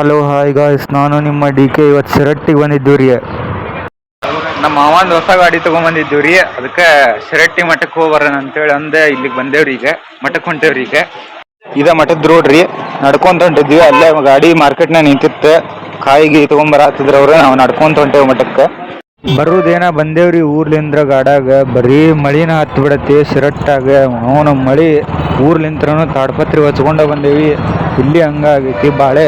Hello hi guys ನಾನು ನಿಮ್ಮ D K ಇವತ್ತು ಶಿರಟ್ಟಿಗೆ ಬಂದಿದ್ದು ರೀ. ನಮ್ಮ ಮಾವಂದು ಹೊಸ ಗಾಡಿ ತೊಗೊಂಬಂದಿದ್ದು ರೀ. ಅದಕ್ಕೆ ಶಿರಟ್ಟಿ ಮಠಕ್ಕೆ ಹೋಗ್ಬರೋಣ ಅಂತೇಳಿ ಅಂದೆ ಇಲ್ಲಿಗೆ ಬಂದೇವ್ರಿ ಈಗ. ಮಠಕ್ಕೆ ಹೊಂಟೇವ್ರಿ ಈಗ. ಇದ ಮಠದ ರೋಡ್ ರೀ. ನಡ್ಕೊಂತ ಹೊಂಟಿದ್ವಿ. ಅಲ್ಲೇ ಗಾಡಿ ಮಾರ್ಕೆಟ್ನಾಗ ನಿಂತಿತ್ತು. ಕಾಯಿಗೆ ತೊಗೊಂಬರಾತಿದ್ರು ಅವ್ರು. ನಾವು ನಡ್ಕೊಂತ ಹೊಂಟೇವ್ ಮಠಕ್ಕೆ. ಬರೋದೇನ ಬಂದೇವ್ರಿ ಊರ್ಲಿಂದ್ರ ಗಾಡಾಗ ಬರೀ ಮಳಿನ ಹತ್ತು ಬಿಡತ್ತಿ ಶಿರಟ್ಟಾಗ ಅವನ ಮಳಿ ಊರ್ಲಿಂತ್ರನು ತಾಡ್ಪತ್ರಿ ಹಚ್ಕೊಂಡ ಬಂದೇವಿ. ಇಲ್ಲಿ ಹಂಗಾಗೈತಿ. ಬಾಳೆ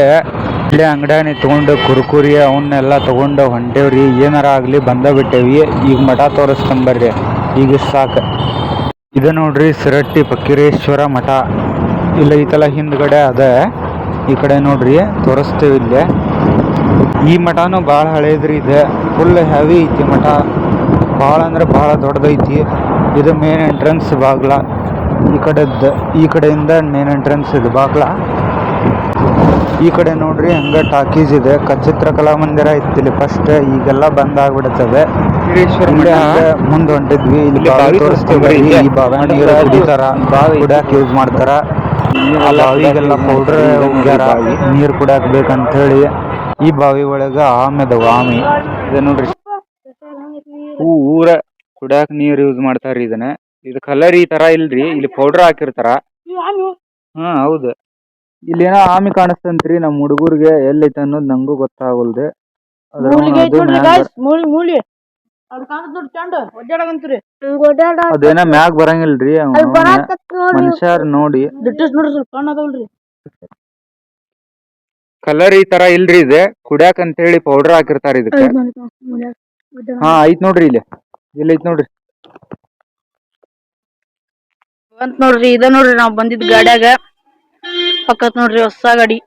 ಇಲ್ಲೇ ಅಂಗಡ್ಯಾಗ ತೊಗೊಂಡು ಕುರ್ಕುರಿ ಅವನ್ನೆಲ್ಲ ತೊಗೊಂಡು ಹೊಂಟೇವ್ರಿ, ಏನಾರ ಆಗಲಿ ಬಂದ ಬಿಟ್ಟೇವಿ, ಈಗ ಮಠ ತೋರಿಸ್ಕೊಂಬರ್ರಿ ಈಗ ಸಾಕು. ಇದು ನೋಡ್ರಿ ಸಿರಟ್ಟಿ ಪಕ್ಕಿರೇಶ್ವರ ಮಠ. ಇಲ್ಲ ಈತಲ ಹಿಂದ್ಗಡೆ ಅದ. ಈ ಕಡೆ ನೋಡ್ರಿ, ತೋರಿಸ್ತೇವೆ ಇಲ್ಲೇ. ಈ ಮಠನು ಭಾಳ ಹಳೇದ್ರಿ ಇದೆ. ಫುಲ್ ಹೆವಿ ಐತಿ ಮಠ. ಭಾಳ ಅಂದ್ರೆ ಭಾಳ ದೊಡ್ಡದೈತಿ. ಇದು ಮೇನ್ ಎಂಟ್ರೆನ್ಸ್ ಬಾಗ್ಲ. ಈ ಕಡೆದ ಈ ಕಡೆಯಿಂದ ಮೇನ್ ಎಂಟ್ರೆನ್ಸ್ ಇದು ಬಾಗ್ಲ. ಈ ಕಡೆ ನೋಡ್ರಿ ಹಂಗ ಟಾಕೀಸ್ ಇದೆ. ಕಚಿತ್ರ ಕಲಾಮಂದಿರ ಇತ್ತು ಇಲ್ಲಿ ಫಸ್ಟ್ ಈಗೆಲ್ಲ ಬಂದ್ ಆಗ್ಬಿಡುತ್ತವೆ. ಮುಂದ್ ಹೊಂಟಿದ್ವಿ. ಇಲ್ಲಿ ಬಾವಿ ತೋರಿಸ್ತೀವಿ. ಈ ಬಾವಿ ನೀರು ಕುಡಿತಾರ ಕುಡಿಯಾಕ ಯೂಸ್ ಮಾಡ್ತಾರ. ಬಾವಿಗೆಲ್ಲ ಪೌಡರ್ ಹೋಗ್ಯಾರ ನೀರ್ ಕುಡಿಯಾಕ ಬೇಕಂತ ಹೇಳಿ ಈ ಬಾವಿ ಒಳಗ ಆಮೆ ಅದಾವ ಆಮೆ. ಇದು ನೋಡ್ರಿ. ಊರ ಕುಡಿಯಾಕ ನೀರ್ ಯೂಸ್ ಮಾಡ್ತಾರ ಇದನ್ನ. ಇದು ಕಲರ್ ಈ ತರ ಇಲ್ರಿ. ಇಲ್ಲಿ ಪೌಡರ್ ಹಾಕಿರ್ತಾರ. ಹಾ ಹೌದು. ಇಲ್ಲಿ ಏನೋ ಆಮಿ ಕಾಣಿಸ್ತಂತ್ರಿ ನಮ್ ಹುಡುಗರಿಗೆ ಎಲ್ಲೈತೆ ಅನ್ನೋದು ನಂಗೂ ಗೊತ್ತಾಗಲ್ದೆ. ಅದ್ರ ಮೂಲಿಗೆ ಐತ್ ಅದು ಗಾಯ್ಸ್ ಮೂಲಿ ಮೂಲಿ ಅದ್ ಕಾಣತ್ ನೋಡ್ರಿ ಚಂಡ ಒದ್ದಾಡಕಂತ್ರಿ. ಅದೇನ ಮ್ಯಾಗ್ ಬರಂಗಿಲ್ರಿ ಮನುಷ್ಯರ್ ನೋಡಿ. ದಿಟ್ಟಿಸ್ ನೋಡ್ರಿ ಸ್ವಲ್ಪ ಕಣ್ಣ್ ಅದಾವಲ್ರಿ. ಕಲರ್ ಈ ತರ ಇಲ್ರಿ ಇದೆ. ಕುಡ್ಯಾಕ ಅಂತ ಹೇಳಿ ಪೌಡರ್ ಹಾಕಿರ್ತಾರ ಇದಕ್ಕೆ. ಹಾ ಐತ್ ನೋಡ್ರಿ ಇಲ್ಲಿ. ಇಲ್ಲಿ ಐತ್ ನೋಡ್ರಿ. ಬಂತ್ ನೋಡ್ರಿ ಇದ ನೋಡ್ರಿ ನಾವ್ ಬಂದಿದ್ ಗಾಡ್ಯಾಗ. ಪಕ್ಕತ್ ನೋಡ್ರಿ ಹೊಸ ಗಾಡಿ.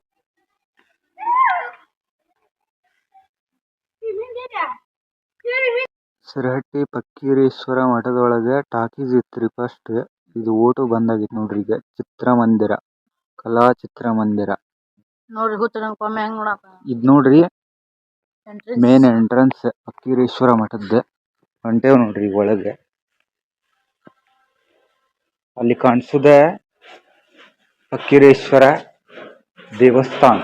ಸಿರಹಟ್ಟಿ ಪಕ್ಕೀರೇಶ್ವರ ಮಠದೊಳಗೆ ಟಾಕೀಸ್ ಇತ್ರಿ ಫಸ್ಟ್ ಇದು ಓಟು ಬಂದಾಗಿತ್ತು ನೋಡ್ರಿ ಈಗ. ಚಿತ್ರಮಂದಿರ. ಕಲಾ ಚಿತ್ರಮಂದಿರ. ನೋಡ್ರಿ ಹೆಂಗ್ ಇದ್ ನೋಡ್ರಿ ಮೇನ್ ಎಂಟ್ರನ್ಸ್ ಪಕ್ಕೀರೇಶ್ವರ ಮಠದ ಹೊಂಟೇವ್ ನೋಡ್ರಿ ಈಗ ಒಳಗೆ. ಅಲ್ಲಿ ಕಾಣಿಸುದ ಫಕ್ಕೀರೇಶ್ವರ ದೇವಸ್ಥಾನ.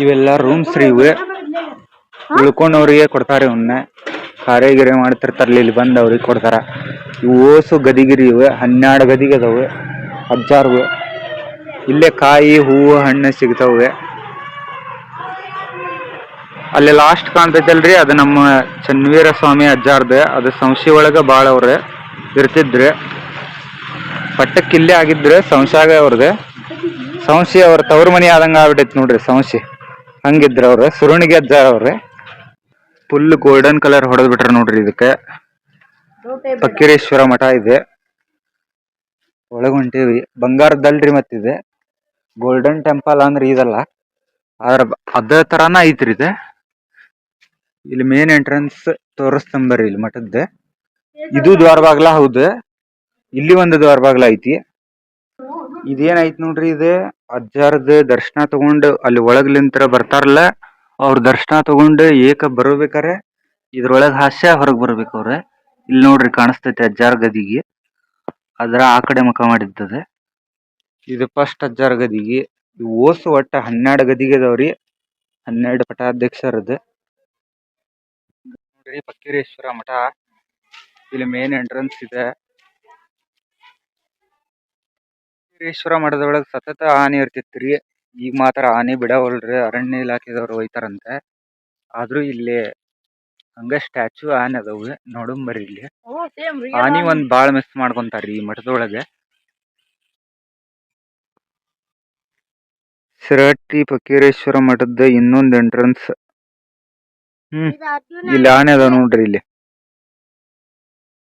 ಇವೆಲ್ಲ ರೂಮ್ಸ್ ರೀ ಇವು. ಉಳ್ಕೊಂಡವ್ರಿಗೆ ಕೊಡ್ತಾರೆ ಇವನ್ನ ಕಾರ್ಯ ಗಿರೆ ಇಲ್ಲಿ ಬಂದು ಅವ್ರಿಗೆ ಕೊಡ್ತಾರ. ಇವು ಓಸು ಗದಿಗಿರಿ ಇವು, ಹನ್ನೆರಡು ಗದಿಗೆ ಅದಾವು ಇಲ್ಲೇ ಕಾಯಿ, ಹೂವು, ಹಣ್ಣು ಸಿಗ್ತಾವೆ. ಅಲ್ಲಿ ಲಾಸ್ಟ್ ಕಾಣ್ತೈತಲ್ರಿ, ಅದು ನಮ್ಮ ಚನ್ನವೀರ ಸ್ವಾಮಿ ಅಜ್ಜಾರ್ದ, ಅದು ಸಂಶಿ ಒಳಗ ಬಾಳ ಅವ್ರೆ ಇರ್ತಿದ್ರೆ. ಪಟ್ಟಕ್ಕೆ ಇಲ್ಲೇ ಆಗಿದ್ರೆ ಸಂಶಾಗ ಅವ್ರದ್ದು ಸಂಶಿ ಅವ್ರ ತವ್ರ ಮನಿ ಆದಂಗ ಆಗ್ಬಿಟ್ಟೈತಿ ನೋಡ್ರಿ ಸಂಶಿ ಹಂಗಿದ್ರ ಅವ್ರ ಸುರುಣಿಗೆ ಅಜ್ಜಾರ ಅವ್ರೆ ಫುಲ್ ಗೋಲ್ಡನ್ ಕಲರ್ ಹೊಡೆದ್ ಬಿಟ್ರ ನೋಡ್ರಿ ಇದಕ್ಕೆ. ಫಕ್ಕೀರೇಶ್ವರ ಮಠ ಇದೆ. ಒಳಗ್ ಹೊಂಟೇವಿ. ಬಂಗಾರದಲ್ರಿ ಮತ್ತಿದೆ. ಗೋಲ್ಡನ್ ಟೆಂಪಲ್ ಅಂದ್ರೆ ಇದಲ್ಲ. ಅದ್ರ ಅದ ತರಾನ ಐತ್ರಿ ಇದೆ. ಇಲ್ಲಿ ಮೇನ್ ಎಂಟ್ರೆನ್ಸ್ ತೋರಿಸ್ತಂಬರ್ರಿ ಇಲ್ಲಿ ಮಠದ್ದ. ಇದು ದ್ವಾರ ಬಾಗ್ಲ ಹೌದ. ಇಲ್ಲಿ ಒಂದು ದ್ವಾರ ಬಾಗ್ಲ ಐತಿ. ಇದೇನ್ ಐತ್ ನೋಡ್ರಿ ಇದು? ಅಜ್ಜಾರದ ದರ್ಶನ ತಗೊಂಡು ಅಲ್ಲಿ ಒಳಗ್ಲಿಂತ್ರ ಬರ್ತಾರಲ್ಲ ಅವ್ರ ದರ್ಶನ ತಗೊಂಡ್ ಏಕ ಬರ್ಬೇಕಾರೆ ಇದ್ರೊಳಗ್ ಹಾಸ್ಯ ಹೊರಗ್ ಬರ್ಬೇಕು ಅವ್ರ. ಇಲ್ಲಿ ನೋಡ್ರಿ ಕಾಣಿಸ್ತೈತಿ ಅಜ್ಜಾರ್ ಗದಿಗೆ. ಅದ್ರ ಆ ಕಡೆ ಮುಖ ಮಾಡಿದ್ದದ ಇದು ಫಸ್ಟ್ ಅಜ್ಜಾರ್ ಗದಿಗೆ. ಓಸು ಒಟ್ಟ ಹನ್ನೆರಡು ಗದಿಗೆ ಅದಾವ್ರಿ. ಹನ್ನೆರಡು ಪಟ್ಟಾಧ್ಯಕ್ಷರದ್ದು. ನೋಡ್ರಿ ಬಕ್ಕೀರೇಶ್ವರ ಮಠ. ಇಲ್ಲಿ ಮೇನ್ ಎಂಟ್ರೆನ್ಸ್ ಇದೆ. ಬಕ್ಕೀರೇಶ್ವರ ಮಠದ ಒಳಗೆ ಸತತ ಆನೆ ಇರ್ತಿತ್ರಿ. ಈಗ ಮಾತ್ರ ಆನೆ ಬಿಡವಲ್ರಿ ಅರಣ್ಯ ಇಲಾಖೆದವ್ರು ಒಯ್ತಾರಂತೆ ಆದ್ರೂ ಇಲ್ಲಿ ಹಂಗ ಸ್ಟ್ಯಾಚು ಆನೆ ಅದಾವೆ ಬರ್ರಿ ಇಲ್ಲಿ. ಆನೆ ಒಂದ್ ಬಾಳ್ ಮಿಸ್ ಮಾಡ್ಕೊಂತಾರ್ರಿ ಈ ಮಠದೊಳಗೆ. ಸಿರಹಟ್ಟಿ ಫಕೀರೇಶ್ವರ ಮಠದ ಇನ್ನೊಂದ್ ಎಂಟ್ರನ್ಸ್ ಹ್ಮ್. ಇಲ್ಲಿ ಆನೆ ಅದಾವ ನೋಡ್ರಿ ಇಲ್ಲಿ.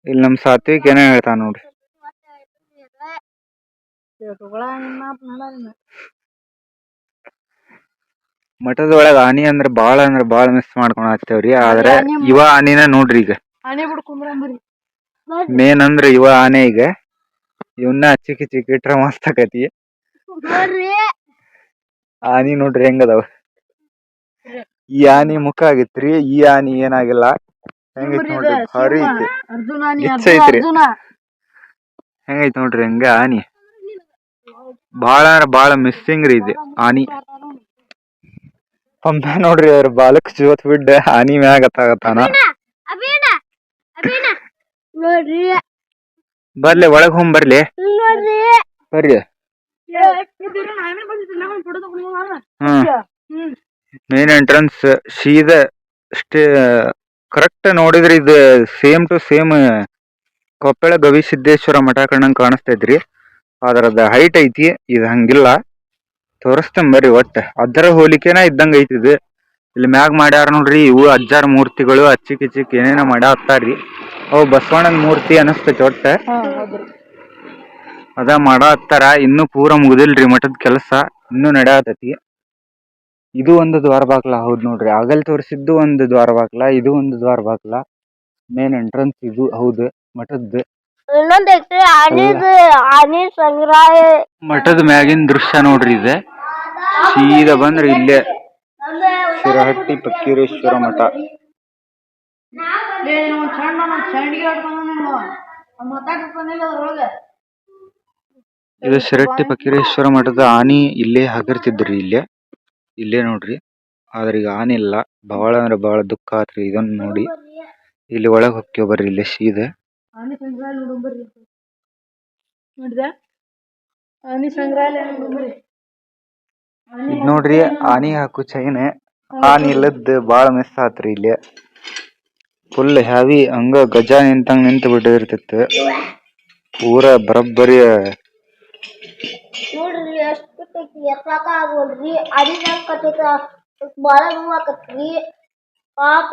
ಇಲ್ಲಿ ನಮ್ ಸಾತ್ವಿಕ್ ಏನ ಹೇಳ್ತಾನ ನೋಡ್ರಿ. ಮಠದೊಳಗ ಆನಿ ಅಂದ್ರ ಬಾಳ ಅಂದ್ರ ಬಾಳ ಮಿಸ್ ಮಾಡ್ಕೊಂಡ್ ಹತ್ತೇವ್ರಿ ಆದ್ರೆ ಇವ ಆನಿನ ನೋಡ್ರಿ ಈಗ. ಮೇನ್ ಅಂದ್ರ ಇವ ಆನೆ ಈಗ. ಇವನ್ನ ಚಿಕ್ಕಿ ಚಿಕ್ಕಿ ಇಟ್ರ ಮಸ್ತ್ ಆಕತಿ ಆನಿ ನೋಡ್ರಿ ಹೆಂಗ್ ಅದಾವ. ಈ ಆನಿ ಮುಖ ಆಗಿತ್ರಿ ಈ ಆನಿ ಏನಾಗಿಲ್ಲ. ಹೆಂಗೈತ್ ನೋಡ್ರಿ ಭಾರಿ ಐತಿ. ಗಿಚ್ಚ ಐತ್ರಿ. ಹೆಂಗೈತಿ ನೋಡ್ರಿ ಹಂಗ ಆನಿ. ಬಾಳ ಅಂದ್ರ ಬಾಳ ಮಿಸ್ಸಿಂಗ್ ರೀ ಇದು ಆನಿ. ಒಮ್ಮೆ ನೋಡ್ರಿ ಅವ್ರ ಬಾಲಕ್ ಜೋತ್ ಬಿಡ್ಡ ಆನಿ ಮ್ಯಾಗ ಹತ್ತಾಗತ್ತಾನ ನೋಡ್ರಿ. ಬರ್ಲಿ ಒಳಗ್ ಹೋಗ್ ಬರ್ಲಿ. ಬರ್ರಿ. ಹ್ಮ್. ಹ್ಮ್. ಮೇನ್ ಎಂಟ್ರೆನ್ಸ್ ಸೀದಾ ಸ್ಟೇ ಕರೆಕ್ಟ್ ನೋಡಿದ್ರಿ ಇದು same to same Koppal Gavisiddeshwara Math ಕಣ್ಣಂಗ್ ಕಾಣಿಸ್ತೈತ್ರಿ ಅದರದ ಹೈಟ್ ಐತಿ, ಇದು ಹಂಗಿಲ್ಲ. ತೋರಿಸ್ತೇನೆ ಬರ್ರಿ ಒಟ್ಟ. ಅದರ ಹೋಲಿಕೆನ ಇದ್ದಂಗ ಐತಿ ಇದು. ಇಲ್ಲಿ ಮ್ಯಾಗ್ ಮಾಡ್ಯಾರ ನೋಡ್ರಿ, ಇವು ಅಜ್ಜಾರ್ ಮೂರ್ತಿಗಳು ಅಚ್ಚಿಕ್ ಇಚ್ಚಿಕ್ ಏನೇನ ಮಾಡಾತ್ತಾರ್ರಿ ಅವು ಬಸವಣ್ಣನ ಮೂರ್ತಿ ಅನಸ್ತೈತಿ ಒಟ್ಟ. ಅದ ಮಾಡಾತ್ತಾರ ಇನ್ನೂ ಪೂರ ಮುಗ್ದಿಲ್ರಿ ಮಠದ ಕೆಲಸ, ಇನ್ನೂ ನಡೆಯತೈತಿ. ಇದು ಒಂದು ದ್ವಾರ ಬಾಗ್ಲ. ಹೌದ್ ನೋಡ್ರಿ. ಆಗಲ್ ತೋರಿಸಿದ್ದು ಒಂದು ದ್ವಾರ ಬಾಗ್ಲ ಇದು ಒಂದು ದ್ವಾರ ಬಾಗ್ಲ. ಮೇನ್ ಎಂಟ್ರೆನ್ಸ್ ಇದು. ಹೌದು. ಮಠದ್ದು ಇನ್ನೊಂದ್ ಐತ್ರಿ. ಆನಿದ್ ಆನಿ ಸಂಗ್ರಹಾಲಯ. ಮಠದ ಮ್ಯಾಗಿನ ದೃಶ್ಯ ನೋಡ್ರಿ ಇದೆ. ಸೀದಾ ಬಂದ್ರಿ ಇಲ್ಲೇ ಶಿರಹಟ್ಟಿ ಪಕ್ಕೀರೇಶ್ವರ ಮಠ. ಇದು ಶಿರಹಟ್ಟಿ ಪಕ್ಕೀರೇಶ್ವರ ಮಠದ ಆನಿ ಇಲ್ಲೇ ಹಗರ್ತಿದ್ರಿ ಇಲ್ಲೇ. ಇಲ್ಲೇ ನೋಡ್ರಿ. ಆದ್ರೆ ಈಗ ಆನೆ ಇಲ್ಲ. ಬಹಳ ಅಂದ್ರೆ ಬಹಳ ದುಃಖ ಆತ್ರಿ ಇದನ್ನ ನೋಡಿ. ಇಲ್ಲಿ ಒಳಗ್ ಹೊಕ್ಕೇವ್ ಬರ್ರಿ ಇಲ್ಲೇ ಸೀದಾ. ಇದ್ ನೋಡ್ರಿ ಆನಿ ಹಾಕು ಚೈನ್ ಆನಿ ಇಲ್ಲದ್ ಬಹಳ ಮಿಸ್ ಆತ್ರಿ ಇಲ್ಲಿ. ಫುಲ್ ಹೆವಿ ಹಂಗ ಗಜ ನಿಂತಂಗ್ ನಿಂತ ಬಿಟ್ಟಿರ್ತಿತ್ತು ಪೂರ ಬರಬ್ಬರಿ. ಎತ್ತಾಕ ಆಗೋಲ್ರಿ. ಅಡಿನಾಗ ಕಟ್ಟೈತ ಬಾಳ ನೋವು ಆಕತ್ರಿ. ಪಾಪ.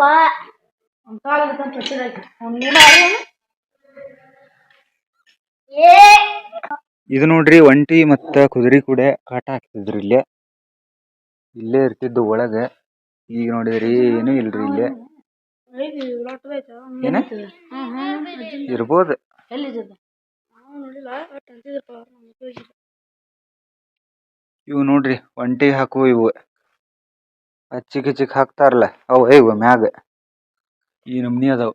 ಇದು ನೋಡ್ರಿ ಒಂಟಿ ಮತ್ತ ಕುದುರೆ ಕೂಡ ಕಾಟ ಹಾಕ್ತಿದ್ರಿ ಇಲ್ಲೇ. ಇಲ್ಲೇ ಇರ್ತಿದ್ದು ಒಳಗ. ಈಗ ನೋಡಿದ್ರಿ ಏನು ಇಲ್ರಿ ಇಲ್ಲೇ. ಏನ? ಇರ್ಬೋದು. ಇವು ನೋಡ್ರಿ ಒಂಟಿ ಹಾಕುವ ಇವು. ಚಿಕ್ಕ ಚಿಕ್ಕ ಹಾಕ್ತಾರಲ್ಲ ಅವು ಇವು ಮ್ಯಾಗ. ಈ ನಮ್ನಿ ಅದಾವ.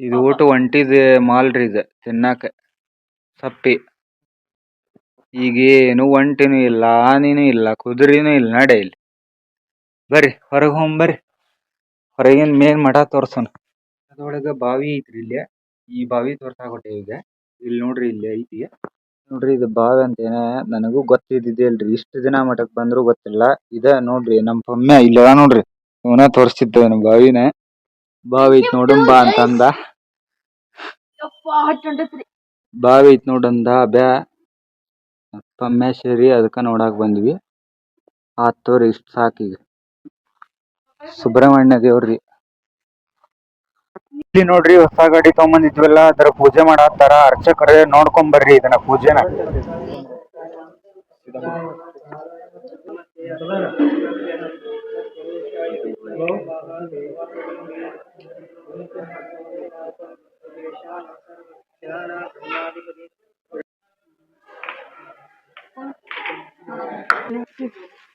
ಇದು ಒಟ್ಟು ಒಂಟಿದ ಮಾಲ್ರಿ ಇದು ತಿನ್ನಾಕ. ಸಪ್ಪಿ. ಈಗೇನು ಒಂಟಿನೂ ಇಲ್ಲ ಆನಿನೂ ಇಲ್ಲ ಕುದುರೆನೂ ಇಲ್ಲ ನಡೆ ಇಲ್ಲಿ. ಬರ್ರಿ ಹೊರಗೆ ಹೋಗಿ ಬರ್ರಿ. ಹೊರಗಿನ ಮೇನ್ ಮಠ ತೋರ್ಸೋಣ. ಅದ್ರೊಳಗ ಬಾವಿ ಐತ್ರಿ ಇಲ್ಲಿ. ಈ ಬಾವಿ ತೋರ್ಸಾಕೊಟ್ಟೆ ಈಗ. ಇಲ್ಲಿ ನೋಡ್ರಿ ಇಲ್ಲಿ ಐತಿ. ನೋಡ್ರಿ ಇದು ಬಾವಿ ಅಂತೇನ ನನಗೂ ಗೊತ್ತಿದ್ದಿದ್ದೇ ಇಲ್ರಿ ಇಷ್ಟು ದಿನ ಮಟಕ್ ಬಂದ್ರು ಗೊತ್ತಿಲ್ಲ. ಇದ ನೋಡ್ರಿ ನಮ್ ಪಮ್ಯ ಇಲ್ಲ ನೋಡ್ರಿ. ಇವನ ತೋರಿಸ್ತಿದ್ದ ನಮ್ ಬಾವಿನ. ಬಾವಿ ಐತ್ ನೋಡುನ್ ಬಾ ಅಂತ ಅಂದ. ಬಾವಿ ಐತ್ ನೋಡಂದ ಬ್ಯಾ ಪಮ್ಮೆ ಅದಕ್ಕ ನೋಡಾಕ್ ಬಂದ್ವಿ. ಆತ್ ತೋರಿ ಇಷ್ಟ್ ಸಾಕೀಗ ಸುಬ್ರಹ್ಮಣ್ಯ ದೇವ್ರಿ. ಇಲ್ಲಿ ನೋಡ್ರಿ ಹೊಸ ಗಾಡಿ ತಗೊಂಬಂದಿದ್ವಲ್ಲ, ಅದರ ಪೂಜೆ ಮಾಡತ್ತಾರ ಅರ್ಚಕರೇ ನೋಡ್ಕೊಂಡ್ ಬರ್ರಿ ಇದನ್ನ ಪೂಜೆನ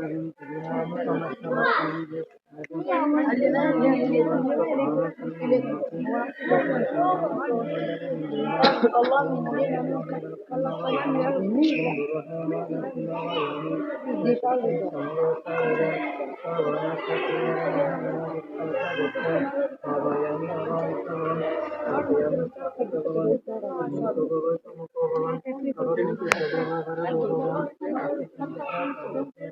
Allah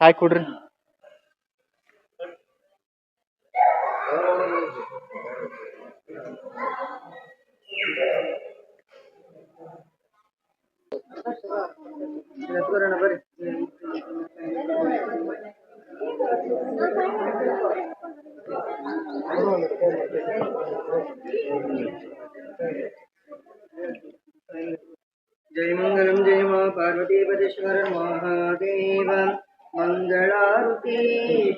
ಕಾಯಿ ಕೊಡ್ರಿ जय मंगलम जय माँ पार्वतीपतेश्वर महादेव ಮಂಗಳಾರುತಿ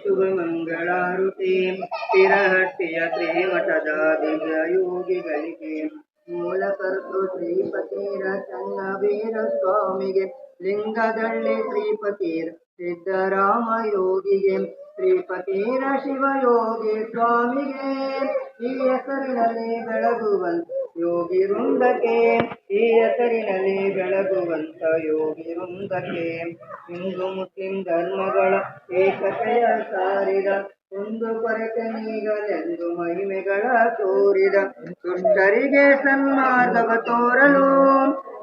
ಶುಭ ಮಂಗಳಾರುತಿ ಸ್ಥಿರಹಟ್ಟಿಯ ಶ್ರೀಮಠದ ದಿವ್ಯ ಯೋಗಿಗಳಿಗೆ ಮೂಲ ಕರ್ತೃ ಶ್ರೀಪತಿರ ಚನ್ನವೀರ ಸ್ವಾಮಿಗೆ ಲಿಂಗದಳ್ಳಿ ಶ್ರೀಪತಿರ ಸಿದ್ದರಾಮ ಯೋಗಿಗೆ ಶ್ರೀಪತಿರ ಶಿವಯೋಗಿ ಸ್ವಾಮಿಗೆ ಈ ಹೆಸರಿನಲ್ಲಿ ಬೆಳಗುವಂತ ಯೋಗಿ ವೃಂದಕ್ಕೆ ಈ ಹೆಸರಿನಲ್ಲಿ ಬೆಳಗುವಂತ ಯೋಗಿ ವೃಂದಕ್ಕೆ ಹಿಂದೂ ಮುಸ್ಲಿಂ ಧರ್ಮಗಳ ಏಕತೆಯ ಸಾರಿದ ಒಂದು ನೀಗಲೆಂದು ಮಹಿಮೆಗಳ ತೋರಿದ ದುಷ್ಟರಿಗೆ ಸನ್ಮಾರ್ಗವ ತೋರಲು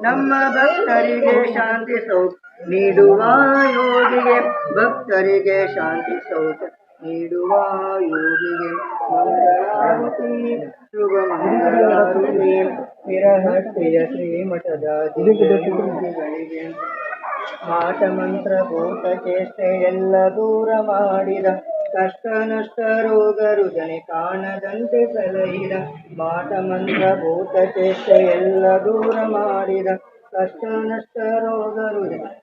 ನಮ್ಮ ಭಕ್ತರಿಗೆ ಶಾಂತಿ ಸೌಖ್ಯ ನೀಡುವ ಯೋಗಿಗೆ, ಭಕ್ತರಿಗೆ ಶಾಂತಿ ಸೌಖ್ಯ ನೀಡುವ ಯೋಗಿಗೆ ಮಂಗಳಾರತಿ ಶ್ರೀಮಠದ ದಿವ್ಯಗಳಿಗೆ ಮಾಟ ಮಂತ್ರ ಭೂತ ಚೇಷ್ಟೆ ಎಲ್ಲ ದೂರ ಮಾಡಿದ ಕಷ್ಟ ನಷ್ಟ ರೋಗ ರುಜನೆ ಕಾಣದಂತೆ ಸಲಹಿದ ಮಾಟ ಮಂತ್ರ ಭೂತ ಚೇಷ್ಟ ಎಲ್ಲ ದೂರ ಮಾಡಿದ ಕಷ್ಟ ನಷ್ಟ ರೋಗ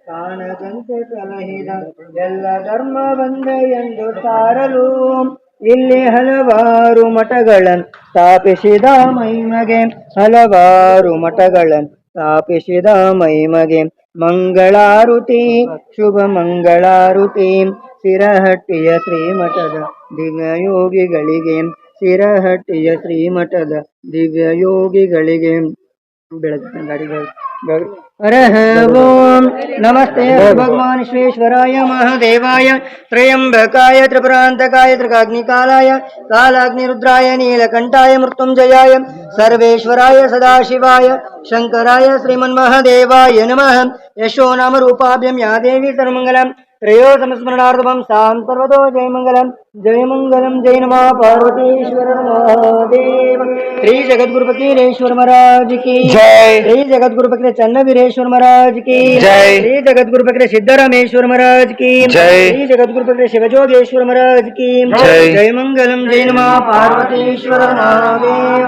ಕಾಣದಂತೆ ಸಲಹಿದ ಎಲ್ಲ ಧರ್ಮ ಬಂದ ಎಂದು ಸಾರಲು ಇಲ್ಲಿ ಹಲವಾರು ಮಠಗಳನ್ನು ಸ್ಥಾಪಿಸಿದ ಮೈಮಗೆ. ಹಲವಾರು ಮಠಗಳನ್ನು ಸ್ಥಾಪಿಸಿದ ಮೈಮಗೆ. ಮಂಗಳಾರುತಿ, ಶುಭ ಮಂಗಳಾರುತಿ. ಸಿರಹಟ್ಟಿಯ ಶ್ರೀಮಠದ ದಿವ್ಯ ಯೋಗಿಗಳಿಗೆ ಸಿರಹಟ್ಟಿಯ ಶ್ರೀಮಠದ ದಿವ್ಯ ಯೋಗಿಗಳಿಗೆ ಬೆಳಗಿನ ಗಾಡಿಗಳು ಬೆಳಗ್ಗೆ ಹರಹ ಓಂ ನಮಸ್ತೆ ಭಗವಾನ್ ವಿಶ್ವೇಶ್ವರಾಯ ಮಹಾದೇವಾಯ ತ್ರಯಂಬಕಾಯ ತ್ರಿಪುರಾಂತಕಾಯ ತ್ರಿಕಾಗ್ನಿಕಾಲಾಯ ಕಾಲಾಗ್ನಿರುದ್ರಾಯ ನೀಲಕಂಠಾಯ ಮೃತ್ಯುಂಜಯಾಯ ಸರ್ವೇಶ್ವರಾಯ ಸದಾಶಿವಾಯ ಶಂಕರಾಯ ಶ್ರೀಮನ್ಮಹಾದೇವಾಯ ನಮಃ ಯಶೋ ನಾಮ ರೂಪಾಭ್ಯಂ ಯಾ ದೇವಿ ಸರ್ವಮಂಗಲಂ त्रयोसमस्मरणार्थम शाम सर्वतो जय मंगलम जय मंगलम जय नम पार्वतीश्वर महादेव महाराज की। जय। श्री जगत गुरुपक्र चन्न वीरेश्वर महाराज की। जय। श्री जगत गुरुपक्र सिद्धरामेश्वर महाराज की। जय। श्री जगत गुरुपक्र शिवजोगेश्वर महाराज की। जय। जय मंगलम जय नम पार्वतीश्वर महादेव।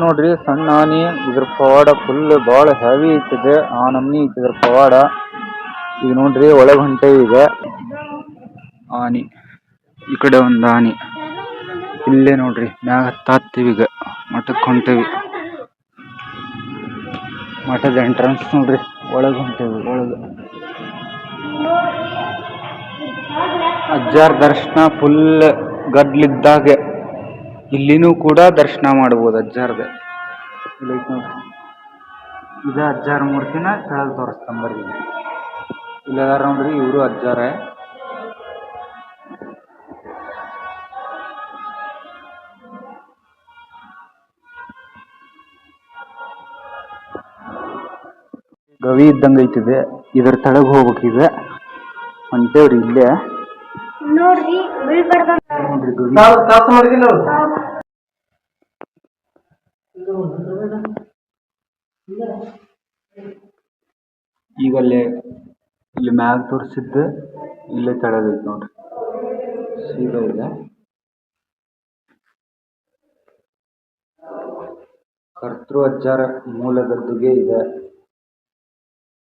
ನೋಡ್ರಿ, ಸಣ್ಣ ಆನಿ, ಇದ್ರ ಪವಾಡ ಫುಲ್ ಭಾಳ ಹೆವಿ ಇತ್ತದೆ ಆ ನಮ್ನಿ ಇದ್ರ ಪವಾಡ. ಈಗ ನೋಡ್ರಿ, ಒಳಗ್ ಹೊಂಟೇವಿ ಈಗ ಆನಿ. ಈ ಕಡೆ ಒಂದು ಆನಿ. ಇಲ್ಲೇ ನೋಡ್ರಿ, ಮ್ಯಾಗ ಹತ್ತಾತ್ತೀವಿ ಈಗ. ಮಠಕ್ಕೆ ಹೊಂಟೇವಿ. ಮಠದ ಎಂಟ್ರೆನ್ಸ್ ನೋಡ್ರಿ, ಒಳಗೆ ಹೊಂಟೇವಿ ಒಳಗೆ. ಅಜ್ಜಾರ್ ದರ್ಶನ ಫುಲ್ ಗಡ್ಲಿದ್ದಾಗ. ಇಲ್ಲಿನೂ ಕೂಡ ದರ್ಶನ ಮಾಡ್ಬೋದು ಅಜ್ಜಾರ್ದ. ಇದ ಅಜ್ಜಾರ ಮೂರ್ತಿನ ಕೆಳಗೆ ತೋರಿಸ್ತಾನೆ ಬರ್ರಿ ಇಲ್ಲದಾರ ನೋಡ್ರಿ ಇವರು ಅಜ್ಜಾರ. ಗವಿ ಇದ್ದಂಗ ಐತಿದೆ. ಇದ್ರ ತಳಗ್ ಹೋಗ್ಬೇಕಿದೆ ಹೊಂಟೇವ್ರಿ ಇಲ್ಲೇ. ನೋಡ್ರಿ ಬೀಳ್ಬಾರ್ದ ನೋಡ್ರಿ ಗವಿ. ಈಗ ಅಲ್ಲೇ ಇಲ್ಲಿ ಮ್ಯಾಗ ತೋರಿಸಿದ್ದು ಇಲ್ಲೇ ತಳದೈತಿ ನೋಡ್ರಿ. ಸೀದಾ ಇದೆ. ಕರ್ತೃ ಅಜ್ಜಾರ ಮೂಲ ಗದ್ದುಗೆ ಇದೆ.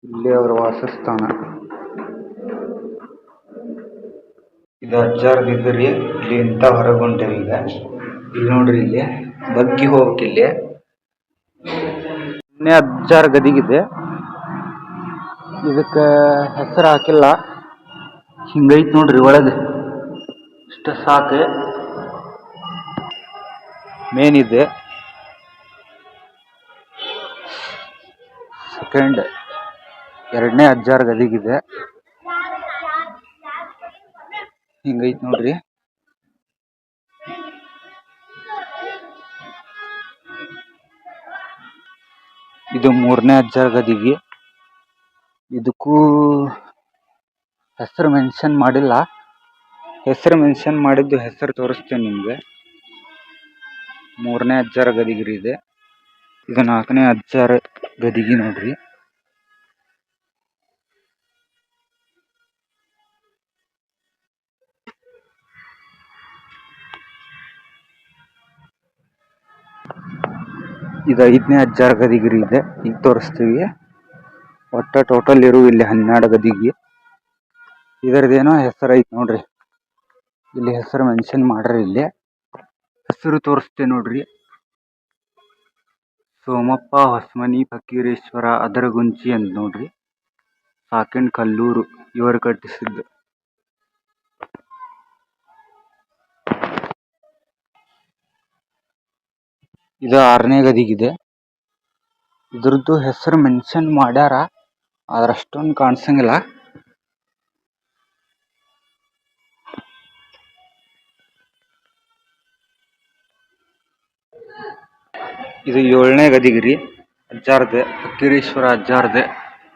ಇಲ್ಲೇ ಅವರ ವಾಸಸ್ಥಾನ. ಇದು ಅಜ್ಜಾರದ ಇದ್ರಿ ಇಲ್ಲಿ ಇಂತ ಹೊರಗ್ ಹೊಂಟೇವಿ ಈಗ. ಇಲ್ಲಿ ನೋಡ್ರಿ ಇಲ್ಲಿ ಬಗ್ಗಿ ಹೋಗ್ಬೇಕಿಲ್ಲಿ ಇಲ್ಲಿ. ಅಜ್ಜಾರ ಗದಿಗಿದೆ. ಇದಕ್ಕ ಹೆಸರು ಹಾಕಿಲ್ಲ. ಹಿಂಗೈತ್ ನೋಡ್ರಿ ಒಳಗೆ. ಇಷ್ಟ ಸಾಕು. ಮೇನ್ ಇದೆ. ಸೆಕೆಂಡ್ ಎರಡನೇ ಅಜ್ಜಾರ್ ಗದಿಗಿದೆ. ಹಿಂಗೈತ್ ನೋಡ್ರಿ. ಇದು ಮೂರನೇ ಅಜ್ಜಾರ್ ಗದಿಗೆ. ಇದಕ್ಕೂ ಹೆಸರು ಮೆನ್ಷನ್ ಮಾಡಿಲ್ಲ. ಹೆಸರು ಮೆನ್ಷನ್ ಮಾಡಿದ್ದು ಹೆಸರು ತೋರಿಸ್ತೇನೆ ನಿಮಗೆ. ಮೂರನೇ ಅಜ್ಜಾರ ಗದಿಗಿರಿ ಇದೆ. ಇದು ನಾಲ್ಕನೇ ಅಜ್ಜಾರ ಗದಿಗಿ ನೋಡ್ರಿ. ಇದು ಐದನೇ ಅಜ್ಜಾರ ಗದಿಗಿರಿ ಇದೆ, ಈಗ ತೋರಿಸ್ತೀವಿ. ಒಟ್ಟ ಟೋಟಲ್ ಇರು ಇಲ್ಲಿ ಹನ್ನೆರಡು ಗದಿಗೆ. ಇದರದೇನೋ ಹೆಸರು ಐತೆ ನೋಡ್ರಿ. ಇಲ್ಲಿ ಹೆಸರು ಮೆನ್ಷನ್ ಮಾಡ್ರಿ ಇಲ್ಲಿ. ಹೆಸರು ತೋರಿಸ್ತೆ ನೋಡ್ರಿ. ಸೋಮಪ್ಪ, ಹೊಸಮನಿ, ಫಕೀರೇಶ್ವರ, ಅದರಗುಂಚಿ ಅಂತ ನೋಡ್ರಿ. ಸಾಕೆಂಡ್ ಕಲ್ಲೂರು, ಇವರು ಕಟ್ಟಿಸಿದ್ದು. ಇದು ಆರನೇ ಗದಿಗಿದೆ. ಇದರದ್ದು ಹೆಸರು ಮೆನ್ಷನ್ ಮಾಡ್ಯಾರ, ಆದ್ರೆ ಅಷ್ಟೊಂದು ಕಾಣಿಸಂಗಿಲ್ಲ. ಇದು ಏಳನೇ ಗದಿಗಿರಿ. ಅಜ್ಜಾರ್ದೆ ಫಕೀರೇಶ್ವರ ಅಜ್ಜಾರ್ದೆ.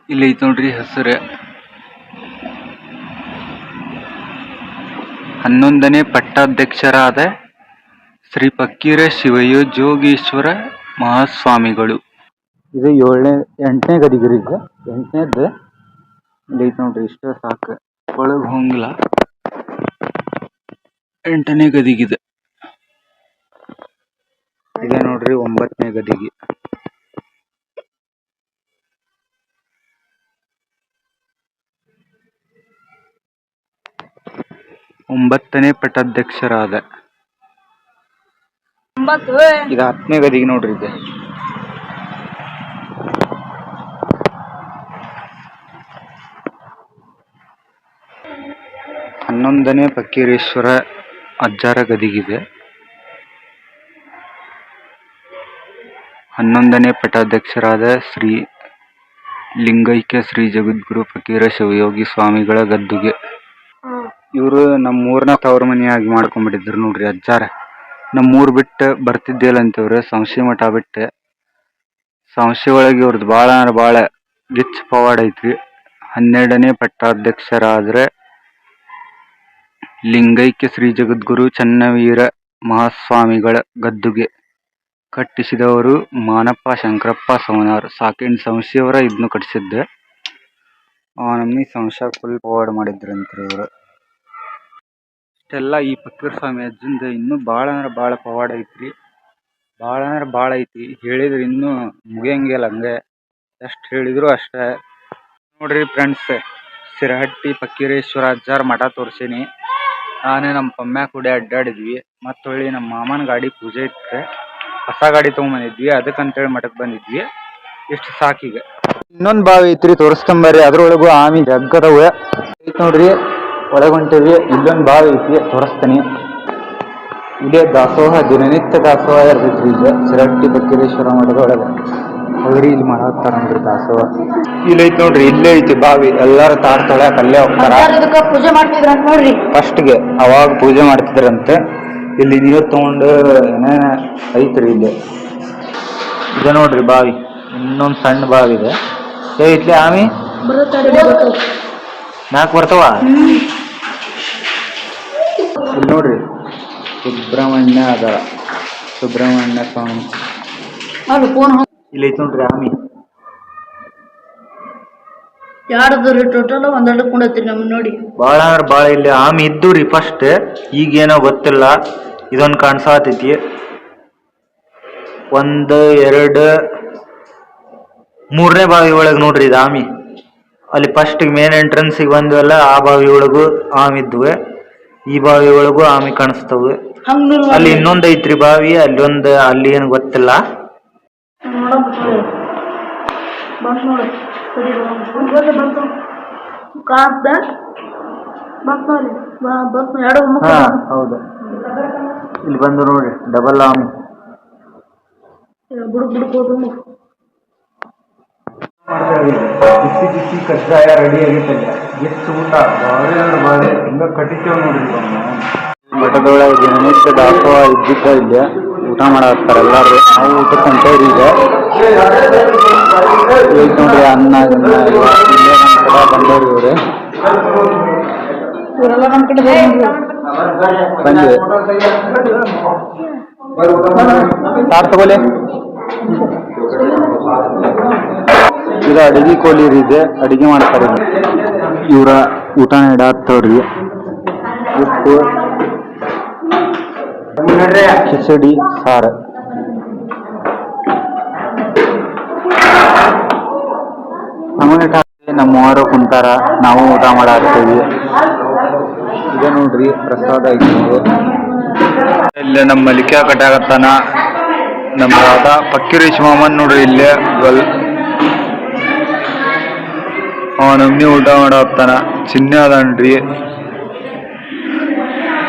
ಇಲ್ಲಿ ಐತೆ ನೋಡ್ರಿ ಹೆಸರು. ಹನ್ನೊಂದನೇ ಪಟ್ಟಾಧ್ಯಕ್ಷರಾದ ಶ್ರೀ ಪಕ್ಕೀರ ಶಿವಯ್ಯ ಜೋಗೀಶ್ವರ ಮಹಾಸ್ವಾಮಿಗಳು. ಇದು ಏಳನೇ ಎಂಟನೇ ಗದಿಗಿರಿ ಇದು. ಎಂಟನೇದ್ದು ಇಲ್ಲಿ ಐತಿ ನೋಡ್ರಿ ಇಷ್ಟೇ ಸಾಕು. ಒಳಗೆ ಹೋಗಿಲ್ಲ ಎಂಟನೇ ಗದಿಗಿದೆ ಇದೆ ನೋಡ್ರಿ ಒಂಬತ್ತನೇ ಗದಿಗೆ ಒಂಬತ್ತನೇ ಪಟ್ಟಾಧ್ಯಕ್ಷರಾದ ಇದು ಹತ್ತನೇ ಗದಿಗೆ ನೋಡ್ರಿ ಇದೆ. ಹನ್ನೊಂದನೇ ಪಕ್ಕೀರೇಶ್ವರ ಅಜ್ಜಾರ ಗದಿಗಿದೆ. ಹನ್ನೊಂದನೇ ಪಟ್ಟಾಧ್ಯಕ್ಷರಾದ ಶ್ರೀ ಲಿಂಗೈಕ್ಯ ಶ್ರೀ ಜಗದ್ಗುರು ಫಕೀರ ಶಿವಯೋಗಿ ಸ್ವಾಮಿಗಳ ಗದ್ದುಗೆ. ಇವರು ನಮ್ಮ ಊರ್ನ ತವ್ರ ಮನೆಯಾಗಿ ಮಾಡ್ಕೊಂಡ್ಬಿಟ್ಟಿದ್ರು ನೋಡ್ರಿ ಅಜ್ಜಾರ. ನಮ್ಮ ಊರ್ ಬಿಟ್ಟು ಬರ್ತಿದ್ದಿಲ್ಲ ಅಂತವ್ರು ಸಂಶಿ ಮಠ ಬಿಟ್ಟು. ಸಂಶಿ ಒಳಗೆ ಇವ್ರದ್ದು ಭಾಳ ಅಂದ್ರೆ ಭಾಳ ಗಿಚ್ ಪವಾಡ್ ಐತ್ರಿ. ಹನ್ನೆರಡನೇ ಪಟ್ಟಾಧ್ಯಕ್ಷರಾದ್ರೆ ಲಿಂಗೈಕ್ಯ ಶ್ರೀ ಜಗದ್ಗುರು ಚನ್ನವೀರ ಮಹಾಸ್ವಾಮಿಗಳ ಗದ್ದುಗೆ ಕಟ್ಟಿಸಿದವರು ಮಾನಪ್ಪ ಶಂಕರಪ್ಪ ಸೋನಾರ್ ಸಾಕಿನ್ ಸಂಶಿಯವರ ಇದನ್ನು ಕಟ್ಟಿಸಿದ್ದೆ. ಆ ಸಂಶ ಫುಲ್ ಪವಾಡ್ ಮಾಡಿದ್ರಂತ್ರಿ ಇವರು. ಇಷ್ಟೆಲ್ಲ ಈ ಪಕ್ಕದ ಸ್ವಾಮಿ ಅಜ್ಜಂದು ಇನ್ನೂ ಭಾಳ ಅಂದ್ರೆ ಭಾಳ ಪವಾಡ ಐತ್ರಿ. ಭಾಳ ಅಂದ್ರೆ ಭಾಳ ಐತಿ ಹೇಳಿದ್ರೆ ಇನ್ನೂ ಮುಗಿಯಂಗಿಲ್ಲ ಹಂಗೆ. ಎಷ್ಟು ಹೇಳಿದ್ರು ಅಷ್ಟೇ. ನೋಡ್ರಿ ಫ್ರೆಂಡ್ಸ್ ಸಿರಹಟ್ಟಿ ಫಕ್ಕೀರೇಶ್ವರ ಅಜ್ಜಾರ ಮಠ ತೋರಿಸೀನಿ. ನಾನೇ ನಮ್ಮ ಪಮ್ಮ್ಯಾ ಕೂಡ ಅಡ್ಡಾಡಿದ್ವಿ. ಮತ್ತು ಹೊಳ್ಳಿ ನಮ್ಮ ಮಾಮನ ಗಾಡಿ ಪೂಜೆ ಇತ್ತು ಹೊಸ ಗಾಡಿ ತೊಗೊಂಬಂದಿದ್ವಿ. ಅದಕ್ಕಂತೇಳಿ ಮಠಕ್ಕೆ ಬಂದಿದ್ವಿ. ಇಷ್ಟು ಸಾಕೀಗ. ಇನ್ನೊಂದು ಬಾವಿ ಐತ್ರಿ ತೋರಿಸ್ಕೊಂಬರ್ರಿ ಅದ್ರೊಳಗು ಆಮಿ ಜಗ್ಗದವು. ಐತ್ ನೋಡ್ರಿ. ಒಳಗ್ ಹೊಂಟೇವಿ ಇಲ್ಲೊಂದು ಭಾವ ಐತಿ ತೋರಿಸ್ತೀನಿ. ಇದೇ ದಾಸೋಹ ದಿನನಿತ್ಯ ದಾಸೋಹ ಇರ್ತೈತಿ ಈಗ. ಚಿರಟ್ಟಿ ಬಕ್ಕೇಶ್ವರ ಮಠದೊಳಗೆ ಅವ್ರಿ ಇಲ್ಲಿ ಮಾಡತ್ತಾರ ನೋಡ್ರಿ ದಾಸೋಹ. ಇಲ್ಲಿ ಐತಿ ನೋಡ್ರಿ ಇಲ್ಲೇ ಐತಿ ಬಾವಿ. ಎಲ್ಲಾರು ತಾಡ್ ತೊಳ್ಯಾಕ ಅಲ್ಲೇ ಹೋಗ್ತಾರ. ಇದಕ್ಕ ಪೂಜೆ ಮಾಡ್ತಿದ್ರ ಅಂತ ನೋಡ್ರಿ. ಫಸ್ಟ್ಗೆ ಅವಾಗ ಪೂಜೆ ಮಾಡ್ತಿದ್ರಂತೆ. ಇಲ್ಲಿ ನೀರು ತಗೊಂಡು ಏನೇನ ಐತ್ರಿ ಇಲ್ಲಿ. ಇದೆ ನೋಡ್ರಿ ಬಾವಿ ಇನ್ನೊಂದು ಸಣ್ಣ ಬಾವಿ ಇದೆ. ಏ ಇತ್ಲಿ ಆಮಿ? ನಾಲ್ಕು ಬರ್ತಾವ? ಇಲ್ಲಿ ನೋಡ್ರಿ. ಸುಬ್ರಹ್ಮಣ್ಯ ಅದ. ಸುಬ್ರಹ್ಮಣ್ಯ ಸ್ವಾಮಿ. ಅಲ್ಲಿ ಫೋನ್ ಇಲ್ಲಿ ಐತಿ ನೋಡ್ರಿ ಆಮಿ. ಯಾರದ್ರಿ ಟೋಟಲ್ ಒಂದೆರಡು ಕುಂಡತ್ರಿ ನಮ್ ನೋಡಿ. ಭಾಳ ಅಂದ್ರೆ ಭಾಳ ಇಲ್ಲಿ ಆಮಿ ಇದ್ದು ರೀ ಫಸ್ಟ್ ಈಗೇನೋ ಗೊತ್ತಿಲ್ಲ. ಇದೊಂದು ಕಾಣಿಸಾತೈತಿ. ಒಂದು ಎರಡು ಮೂರನೇ ಬಾವಿ ಒಳಗೆ ನೋಡ್ರಿ ಇದು ಆಮಿ. ಅಲ್ಲಿ ಫಸ್ಟ್ ಮೇನ್ ಎಂಟ್ರೆನ್ಸಿಗೆ ಬಂದ್ವಲ್ಲ ಆ ಬಾವಿ ಒಳಗೂ ಆಮಿ ಇದ್ವು ಈ ಬಾವಿ ಒಳಗೂ ಆಮೆ ಕಾಣಿಸ್ತವೆ. ಅಲ್ಲಿ ಇನ್ನೊಂದ್ ಐತ್ರಿ ಬಾವಿ ಅಲ್ಲಿ ಒಂದ್ ಅಲ್ಲಿ ಏನ್ ಗೊತ್ತಿಲ್ಲ. ಹೌದು. ಇಲ್ಲಿ ಬಂದು ನೋಡ್ರಿ ಡಬಲ್ ಆಮಿ. ಬಿಡ್ಬಿಡ್ಬೋದು ಬಿಸಿ ಬಿಸಿ ಕಜ್ಜಾಯ ರೆಡಿ ಆಗಿತ್ತಲ್ಲ ಎಷ್ಟು ಊಟ? ಭಾರಿ ಹಿಂಗ ಕಟ್ಟಿತೇವ್ ನೋಡ್ರಿ ಮಠದೊಳಗೆ ದಿನನಿತ್ಯ ದಾಸೋಹ ಇದ್ದಿದ್ದ ಇಲ್ಲಿ. ಊಟ ಮಾಡತ್ತಾರ ಎಲ್ಲಾರು. ನಾವು ಊಟಕ್ಕೆ ಈಗ ಈಗ ನೋಡ್ರಿ ಅನ್ನ ಗಿನ್ನ ಎಲ್ಲ ಇಲ್ಲೇ ನಮ್ ಕಡೆ ಬಂದವ್ರಿ ಇವ್ರೆ. ನಮ್ಮ ಬಂದ್ವಿ. ಸಾರ್ ತಗೊಲೆ ಈಗ ಅಡಿಗೆ ಕೋಲಿ ಇದೆ. ಅಡಿಗೆ ಮಾಡ್ತಾರೆ. ಇವ್ರ ಊಟ ನೀಡತ್ತವ್ರಿ ಉಪ್ಪು ಕಿಚಡಿ ಸಾರು. ನಮಗೆ ನಮ್ಮವರು ಕುಂತಾರ ನಾವು ಊಟ ಮಾಡಾಕ್ತೀವಿ. ಇದೆ ನೋಡ್ರಿ ಪ್ರಸಾದ ಐತಿ ಇಲ್ಲಿ ನಮ್ಮ ಮಲಿಕೆ ಕಟ್ಟಾಗತ್ತಾನ ನಮ್ಮ ರಾಧಾ ಪಕ್ಕಿರೀಶ್ ಮಾಮನ್ ನೋಡ್ರಿ ಇಲ್ಲೇ ಗಲ್ ಅವ ನಮ್ಮಿ ಊಟ ಮಾಡತ್ತಾನ ಚಿನ್ನ ಅದನ್ರಿ.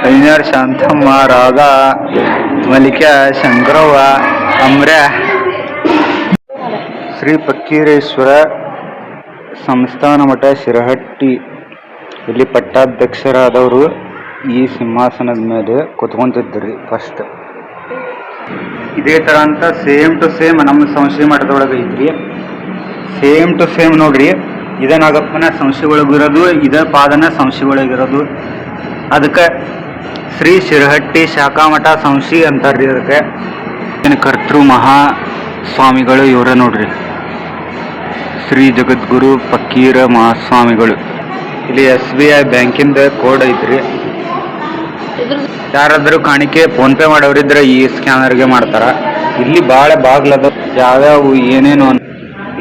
ಐನಾರ್ ಶಾಂತಮ್ಮ ರಾಧಾ ಮಲಿಕಾ ಶಂಕರವ್ವ ಅಮ್ರ ಶ್ರೀ ಪಕ್ಕೀರೇಶ್ವರ ಸಂಸ್ಥಾನ ಮಠ ಶಿರಹಟ್ಟಿ. ಇಲ್ಲಿ ಪಟ್ಟಾಧ್ಯಕ್ಷರಾದವರು ಈ ಸಿಂಹಾಸನದ ಮೇಲೆ ಕುತ್ಕೊಂತಿದ್ರಿ ಫಸ್ಟ್ ಇದೇ ಥರ ಅಂತ ಸೇಮ್ ಟು ಸೇಮ್ ನಮ್ಮ ಸಂಸ್ಥೆ ಮಠದೊಳಗೆ ಐತ್ರಿ ಸೇಮ್ ಟು ಸೇಮ್ ನೋಡ್ರಿ. ಇದ ನಾಗಪ್ಪನ ಸಂಶಯೊಳಗಿರೋದು ಇದ ಪಾದನ ಸಂಶಯೊಳಗಿರೋದು ಅದಕ್ಕೆ ಶ್ರೀ ಶಿರಹಟ್ಟಿ ಶಾಖಾಮಠ ಸಂಶಿ ಅಂತಾರ್ರಿ ಅದಕ್ಕೆ. ಏನು ಕರ್ತೃ ಮಹಾ ಸ್ವಾಮಿಗಳು ಇವರ ನೋಡ್ರಿ. ಶ್ರೀ ಜಗದ್ಗುರು ಫಕೀರ ಮಹಾಸ್ವಾಮಿಗಳು. ಇಲ್ಲಿ ಎಸ್ ಬಿ ಐ ಬ್ಯಾಂಕಿಂದ ಕೋಡ್ ಐತ್ರಿ. ಯಾರಾದರೂ ಕಾಣಿಕೆ ಫೋನ್ ಪೇ ಮಾಡೋರಿದ್ರೆ ಈ ಸ್ಕ್ಯಾನರ್ಗೆ ಮಾಡ್ತಾರ. ಇಲ್ಲಿ ಭಾಳ ಬಾಗ್ಲದ ಯಾವ್ಯಾವು ಏನೇನು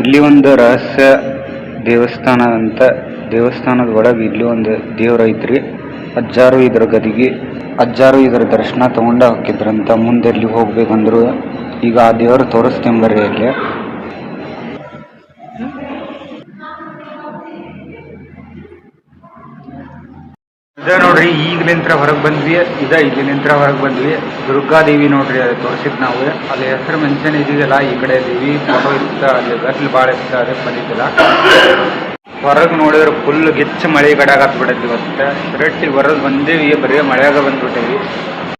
ಇಲ್ಲಿ ಒಂದು ರಹಸ್ಯ ದೇವಸ್ಥಾನ ಅಂತ ದೇವಸ್ಥಾನದ ಒಳಗೆ ಇಲ್ಲಿ ಒಂದು ದೇವ್ರ ಐತ್ರಿ. ಅಜ್ಜಾರು ಇದ್ರ ಗದಿಗೆ, ಅಜ್ಜಾರು ಇದ್ರ ದರ್ಶನ ತಗೊಂಡ ಹೋಗಿದ್ರಂತ ಮುಂದೆ ಎಲ್ಲಿ ಹೋಗ್ಬೇಕಂದ್ರು ಈಗ ಆ ದೇವ್ರು ತೋರಿಸ್ತೇಂಬರ್ರಿ ಅಲ್ಲಿ. ಇದ ನೋಡ್ರಿ ಈಗಲಿಂತ್ರ ಹೊರಗೆ ಬಂದ್ವಿ. ಇದ ಇಲ್ಲಿಂತ್ರ ಹೊರಗೆ ಬಂದ್ವಿ. ದುರ್ಗಾದೇವಿ ನೋಡ್ರಿ ಅದು ತೋರಿಸಿದ್ ನಾವು. ಅಲ್ಲಿ ಹೆಸರು ಮೆನ್ಷನ್ ಇದೆಯಲ್ಲ ಈ ಕಡೆ ದೇವಿ ಫೋಟೋ ಇತ್ತ ಅಲ್ಲಿ ಗಟ್ಲು ಭಾಳ ಇತ್ತ ಅದೇ ಬಂದಿದ್ದಿಲ್ಲ. ಹೊರಗೆ ನೋಡಿದ್ರೆ ಫುಲ್ ಗಿಚ್ಚ ಮಳೆ ಗಡಾಗತ್ ಬಿಡೈತಿ ಇವತ್ತು. ಸಿರಟ್ಟಿ ಹೊರಗೆ ಬಂದೇವಿ ಬರೀ ಮಳೆಯಾಗ ಬಂದ್ಬಿಟ್ಟೇವಿ.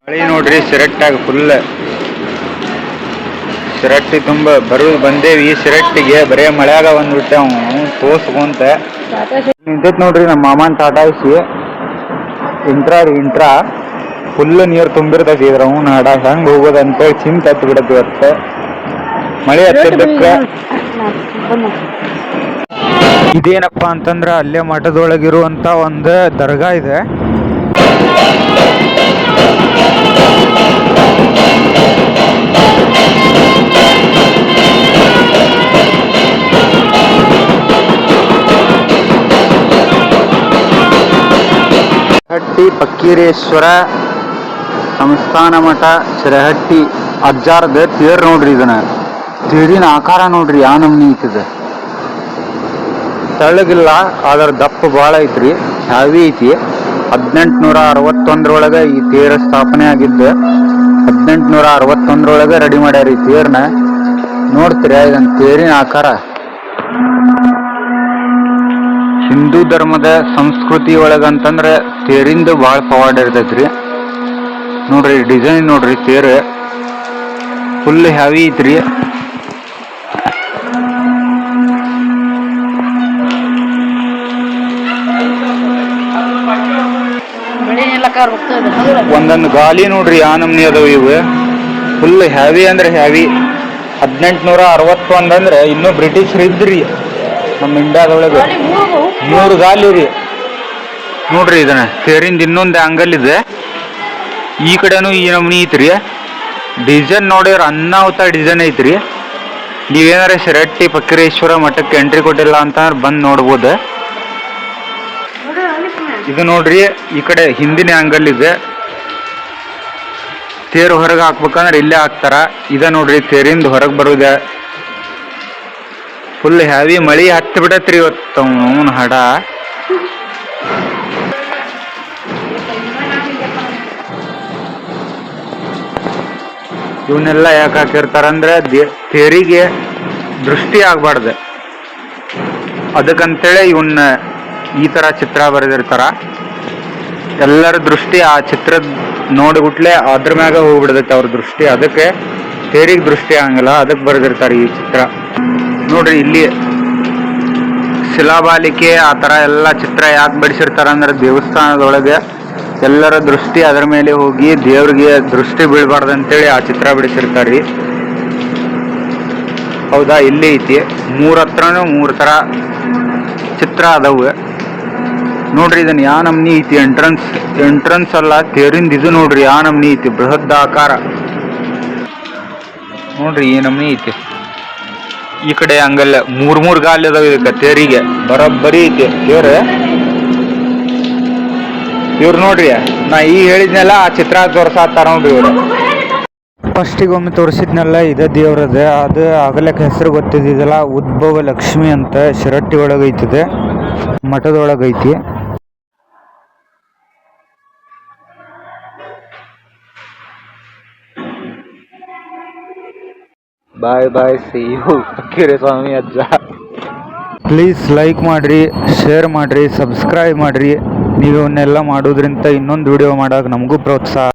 ಮಳೆ ನೋಡ್ರಿ ಸಿರಟ್ಟಾಗ ಫುಲ್ ಸಿರಟ್ಟಿ ತುಂಬ ಬರೋದು ಬಂದೇವಿ. ಸಿರಟ್ಟಿಗೆ ಬರೇ ಮಳೆಯಾಗ ಬಂದ್ಬಿಟ್ಟೆ ಅವನು. ತೋರ್ಸ್ಕೊಂತ. ನಿಂತೈತ್ ನೋಡ್ರಿ ನಮ್ಮ ಮಾಮನ್ ಟಾಟಾ ಐಸಿ. ಇಂಟ್ರಾ ರೀ ಇಂಟ್ರಾ ಫುಲ್ ನೀರು ತುಂಬಿರ್ತೈತಿ ಇದ್ರ ಹ್ಞೂ ಹಾಡ. ಹೆಂಗ್ ಹೋಗೋದಂತ ಚಿಂತೆ ಹತ್ತು ಬಿಡತ್ತೆ ಇವತ್ತು. ಮಳೆ ಹತ್ತಿದ್ದಕ್ಕೆ ಇದೇನಪ್ಪ ಅಂತಂದ್ರ ಅಲ್ಲೇ ಮಠದೊಳಗಿರುವಂತ ಒಂದು ದರ್ಗಾ ಇದೆ. ಹಟ್ಟಿ ಪಕ್ಕೀರೇಶ್ವರ ಸಂಸ್ಥಾನ ಮಠ ಶಿರಹಟ್ಟಿ ಅಜ್ಜಾರದ ತೇರ್ ನೋಡ್ರಿ ಇದನ್ನ. ತೇರಿನ ಆಕಾರ ನೋಡ್ರಿ ಯಾ ನಮ್ನಿ ಐತಿದ. ತೆಳ್ಳಗಿಲ್ಲ ಅದರ ದಪ್ಪ ಬಹಳ ಐತ್ರಿ. ಹ್ಯಾವಿ ಐತಿ. ಹದಿನೆಂಟುನೂರ ಅರವತ್ತೊಂದರೊಳಗೆ ಈ ತೇರ ಸ್ಥಾಪನೆ ಆಗಿದ್ದ. ಹದಿನೆಂಟುನೂರ ಅರವತ್ತೊಂದರೊಳಗೆ ರೆಡಿ ಮಾಡ್ಯಾರ ಈ ತೇರ್ನ. ನೋಡ್ತೀರಿ ಇದನ್ನ ತೇರಿನ ಆಕಾರ. ಹಿಂದೂ ಧರ್ಮದ ಸಂಸ್ಕೃತಿ ಒಳಗಂತಂದ್ರೆ ತೇರಿಂದ ಭಾಳ ಪವಾಡ ಇರ್ತೈತ್ರಿ. ನೋಡ್ರಿ ಡಿಸೈನ್ ನೋಡ್ರಿ, ತೇರು ಫುಲ್ ಹೆವಿ ಐತ್ರಿ. ಒಂದೊಂದು ಗಾಲಿ ನೋಡ್ರಿ ಯಾ ನಮ್ನಿ ಅದಾವ ಇವು. ಫುಲ್ ಹೆವಿ ಅಂದ್ರೆ ಹೆವಿ ಹದಿನೆಂಟುನೂರ ಅರವತ್ತೊಂದು ಅಂದ್ರೆ ಇನ್ನೂ ಬ್ರಿಟಿಷರು ಇದ್ರಿ. ನಮ್ಮ ಇಂಡಿಯಾದೊಳಗೆ. ಮೂರು ಗಾಲಿ ರೀ. ನೋಡ್ರಿ ಇದನ್ನ. ತೇರಿಂದ ಇನ್ನೊಂದು ಆಂಗಲ್ ಇದೆ. ಈ ಕಡೆನೂ ಈ ನಮೂನಿ ಐತ್ರಿ. ಡಿಸೈನ್ ನೋಡಿದ್ರೆ ಅನ್ನಾವತ ಡಿಸೈನ್ ಐತ್ರಿ. ನೀವೇನಾರ ಶರಟ್ಟಿ ಪಕ್ಕರೇಶ್ವರ ಮಠಕ್ಕೆ ಎಂಟ್ರಿ ಕೊಟ್ಟಿಲ್ಲ ಅಂತಂದ್ರೆ ಬಂದು ನೋಡ್ಬೋದು. ಇದು ನೋಡ್ರಿ, ಈ ಕಡೆ ಹಿಂದಿನ ಆಂಗಲ್ ಇದೆ. ತೇರು ಹೊರಗೆ ಹಾಕ್ಬೇಕಂದ್ರೆ ಇಲ್ಲೇ ಹಾಕ್ತಾರ. ಇದ ನೋಡ್ರಿ, ತೇರಿಂದ ಹೊರಗೆ ಬರುದ. ಫುಲ್ ಹ್ಯಾವಿ ಮಳಿ ಹತ್ತಿ ಬಿಡತ್ರಿ ಇವತ್ತು ಅವನ ಹಡ. ಇವನ್ನೆಲ್ಲ ಯಾಕೆ ಹಾಕಿರ್ತಾರಂದ್ರೆ ತೇರಿಗೆ ದೃಷ್ಟಿ ಆಗ್ಬಾರ್ದು. ಅದಕ್ಕಂತೇಳಿ ಇವನ್ನ ಈ ತರ ಚಿತ್ರ ಬರೆದಿರ್ತಾರ. ಎಲ್ಲರ ದೃಷ್ಟಿ ಆ ಚಿತ್ರದ ನೋಡ್ಬಿಟ್ಲೆ ಅದ್ರ ಮ್ಯಾಗ ಹೋಗ್ಬಿಡ್ತೈತೆ ಅವ್ರ ದೃಷ್ಟಿ. ಅದಕ್ಕೆ ತೇರಿಗೆ ದೃಷ್ಟಿ ಆಗಂಗಿಲ್ಲ ಅದಕ್ಕೆ ಬರೆದಿರ್ತಾರೆ ಈ ಚಿತ್ರ. ನೋಡ್ರಿ, ಇಲ್ಲಿ ಶಿಲಾಬಾಲಿಕೆ ಆ ಥರ ಎಲ್ಲ ಚಿತ್ರ ಯಾಕೆ ಬಿಡಿಸಿರ್ತಾರೆ ಅಂದ್ರೆ ದೇವಸ್ಥಾನದೊಳಗೆ ಎಲ್ಲರ ದೃಷ್ಟಿ ಅದರ ಮೇಲೆ ಹೋಗಿ ದೇವ್ರಿಗೆ ದೃಷ್ಟಿ ಬೀಳ್ಬಾರ್ದು ಅಂತೇಳಿ ಆ ಚಿತ್ರ ಬಿಡಿಸಿರ್ತಾರ್ರಿ ಹೌದಾ? ಇಲ್ಲಿ ಐತಿ. ಮೂರ ಹತ್ರನೂ ಮೂರ್ ತರ ಚಿತ್ರ ಅದಾವೆ. ನೋಡ್ರಿ ಇದನ್ನ ಯಾ ನಮ್ನಿ ಐತಿ? ಎಂಟ್ರನ್ಸ್ ಎಂಟ್ರನ್ಸ್ ಅಲ್ಲ, ತೇರಿಂದ ಇದು ನೋಡ್ರಿ, ಯಾ ನಮ್ನಿ ಐತಿ? ಬೃಹದ್ ಆಕಾರ ನೋಡ್ರಿ, ಈ ನಮ್ನಿ ಐತಿ. ಈ ಕಡೆ ಹಂಗಲ್ಲ, ಮೂರ್ ಮೂರ್ ಗಾಲ್ ಅದಾವ ಇದಕ್ಕೆ, ತೇರಿಗೆ. ಬರೋಬ್ಬರಿ ಐತಿ. ತೇರ ಇವ್ರು ನೋಡ್ರಿ, ನಾ ಈ ಹೇಳಿದ್ನೆಲ್ಲ ಆ ಚಿತ್ರ ತೋರ್ಸಾತಾರ ನೋಡ್ರಿ ಇವ್ರು. ಫಸ್ಟಿಗೆ ಒಮ್ಮೆ ತೋರಿಸಿದ್ನಲ್ಲ, ಇದ ದೇವ್ರದ, ಅದು ಆಗಲಕ್ಕೆ ಹೆಸರು ಗೊತ್ತಿದ್ದಿದ್ದಲ್ಲ, ಉದ್ಭವ ಲಕ್ಷ್ಮಿ ಅಂತ ಶಿರಟ್ಟಿ ಒಳಗೈತಿದೆ ಮಠದೊಳಗೈತಿ. ಬಾಯ್ ಬಾಯ್ ಸಿ ಯು ಅಕ್ಕಿರೆ ಸ್ವಾಮಿ, ಅಜ್ಜ. ಪ್ಲೀಸ್ ಲೈಕ್ ಮಾಡಿರಿ ಶೇರ್ ಮಾಡಿರಿ ಸಬ್ಸ್ಕ್ರೈಬ್ ಮಾಡಿರಿ. ನೀವು ಇವನ್ನೆಲ್ಲ ಮಾಡೋದ್ರಿಂದ ಇನ್ನೊಂದು ವಿಡಿಯೋ ಮಾಡೋಕೆ ನಮಗೂ ಪ್ರೋತ್ಸಾಹ